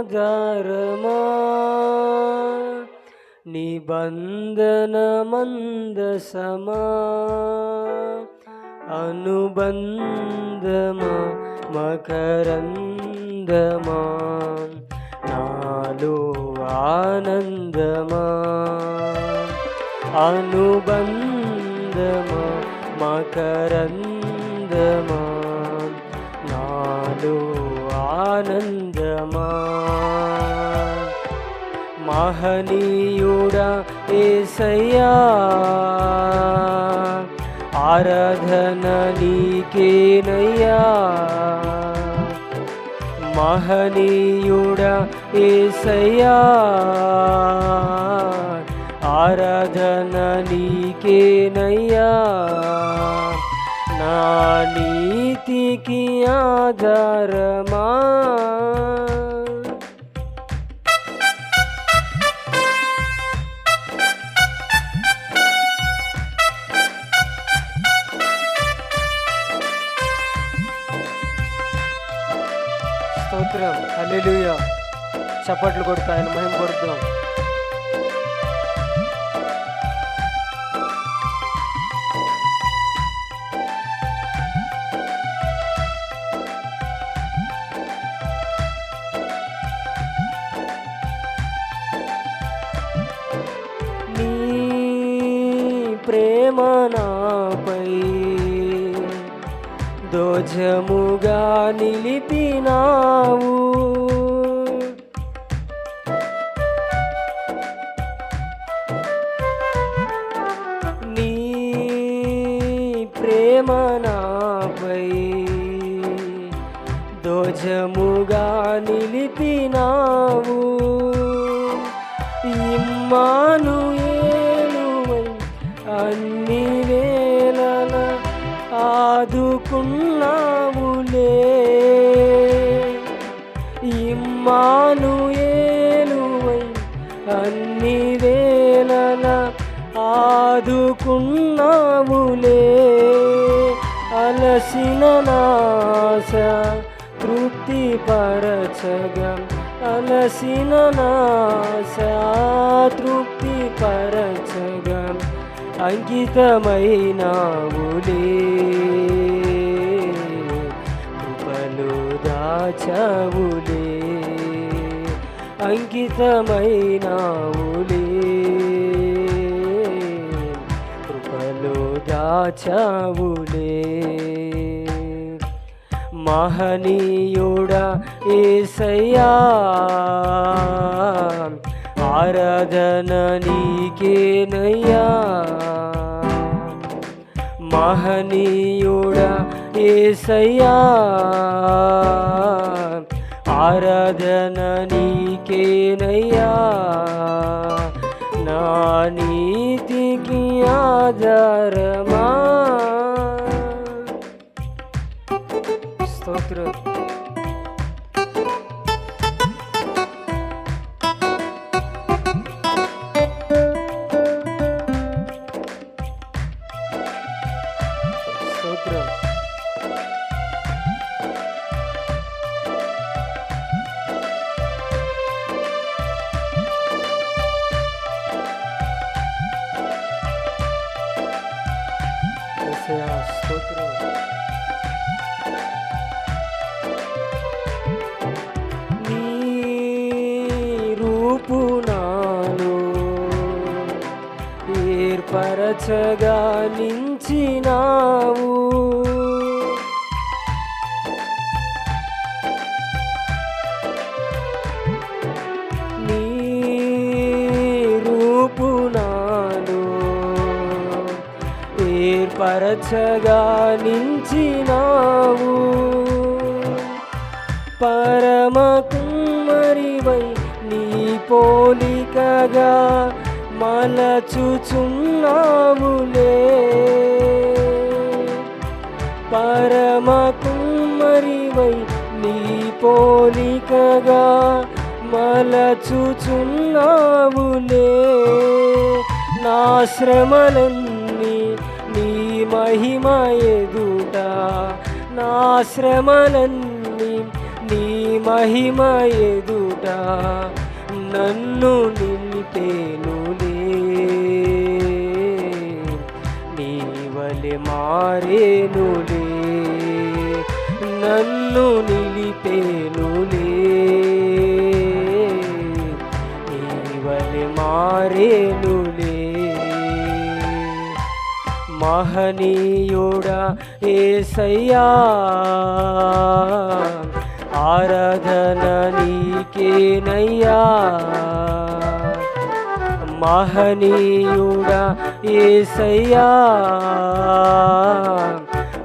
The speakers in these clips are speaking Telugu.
నా నీతికి ఆధారమా? నిబంధన మందసమా అనుబంధమా? మకరందమా? నాలో ఆనందమా? అనుబంధమా? మకరందమా? నాలో ఆనంద ఆనందమా మహనీయుడా ఏసయ్యా. ఆరాధన నీకేనయ్యా. మహనీయుడా ఏసయ్యా. ఆరాధన నీకేనయ్యా. నా నీతికి ఆధారమా? స్తోత్రం. అల్లెలుయ చప్పట్లు కొడతాయని ఆయన మహిమ కొడుతాం ప్రేమ నాపై దోజముగా నిలిపినావు. నీ ప్రేమ నాపై దోజముగా నిలిపినావు. ఇమ్మా ఇమ్మాను ఏలువై అన్ని వేళల ఆదుకున్నావులే. అలసిన నాశ తృప్తి పరచగా అలసిన నాశ తృప్తి పరచగా అంకితమైనావులే. కృపలు దాచవులే. అంకితమైనావులే. కృపలో దాచావులే. మహనీయుడా ఏసయ్యా ఆరాధన నీకేనయ్యా. మహనీయుడా ఏసయ్యా ఆరాధన నీకేనయ్యా. నా నీతికి ఆధారమా? స్తోత్రం. ఏర్పరచగా నించినావు నీ రూపు ఏర్పరచగా నించినావు పరమ కుమ్మరివై నీ పోలికగా మలచుచున్నావులే పరమ కుమ్మరివై నీ పోలికగా మలచుచున్నావులే నా శ్రమలన్నీ నీ మహిమ ఎదుట. నా శ్రమలన్నీ నీ మహిమ ఎదుట. నన్ను నిలిపేనులే వలె మారేనులే నన్ను నిలిపేనులే. నీ మారేనులే. మహనీయుడా ఏసయ్యా ఆరాధన నీకేనయ్యా. మహనీయుడా ఏసయ్యా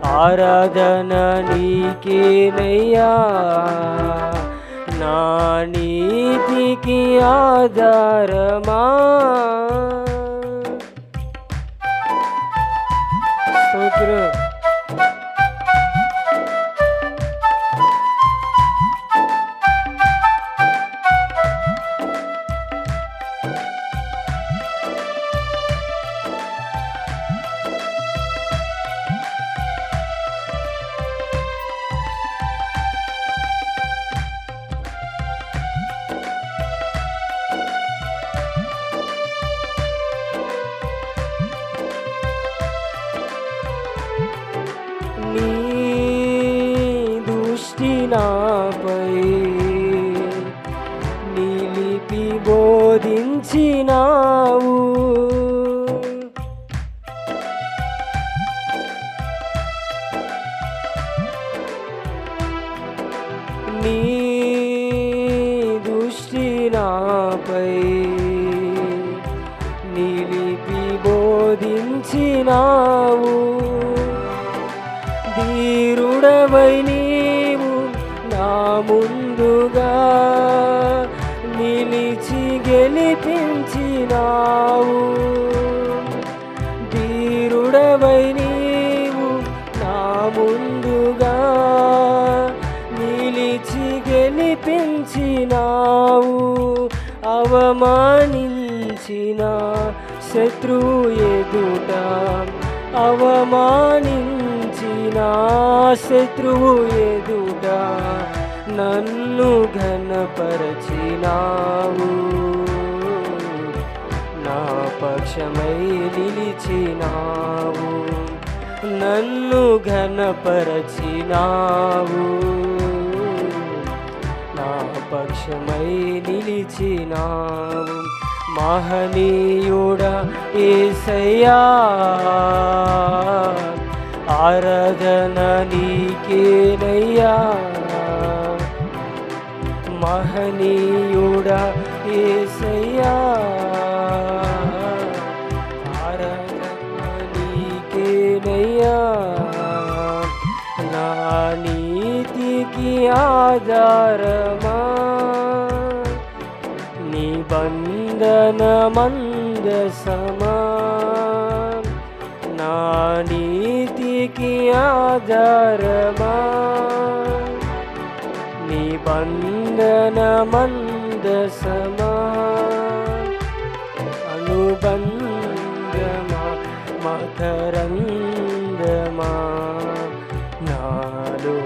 ఆరాధన నీకేనయ్యా నా నీతికి ఆధారమా? బోధించినావు నీ దృష్టి నాపై నిలిపి బోధించినావు. ధీరుడవై నీవు నా ముందుగా గెలిపించినావు అవమానించిన శత్రువు ఎదుట అవమానించిన శత్రువు ఎదుట నన్ను ఘనపరచినావు. నా పక్షమై నిలిచినావు నన్ను ఘనపరచినావు. పక్షమై నిలిచినావు. మహనీయుడ ఏసయ్యా ఆరాధన నీకేనయ్యా. మహనీయుడ ఏసయ్యా ఆరాధన నీకేనయ్యా. నా నీతికి ఆధారమా మంద మందసమా నా నీతికి ఆధారమా నిబంధన మంద మందసమా అనుబంధమా మకరందమా నాలో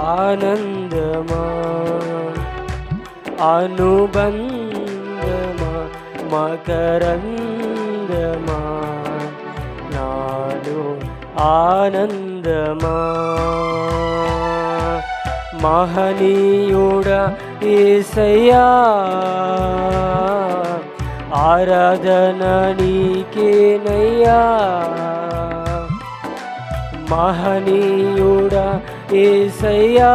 ఆనందమా అనుబంధ మకరందమా నాలో ఆనందమా మహనీయుడ ఏసయ్యా ఆరాధన నీకేనయ్యా. మహనీయుడ ఏసయ్యా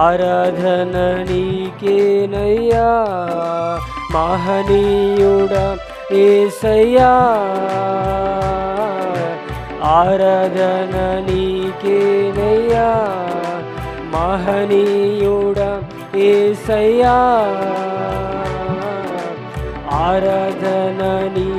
ఆరాధన నీకేనయ్యా మహనీయుడా ఏసయ్యా. ఆరాధన నీకేనయ్యా మహనీయుడా ఏసయ్యా. ఆరాధన నీ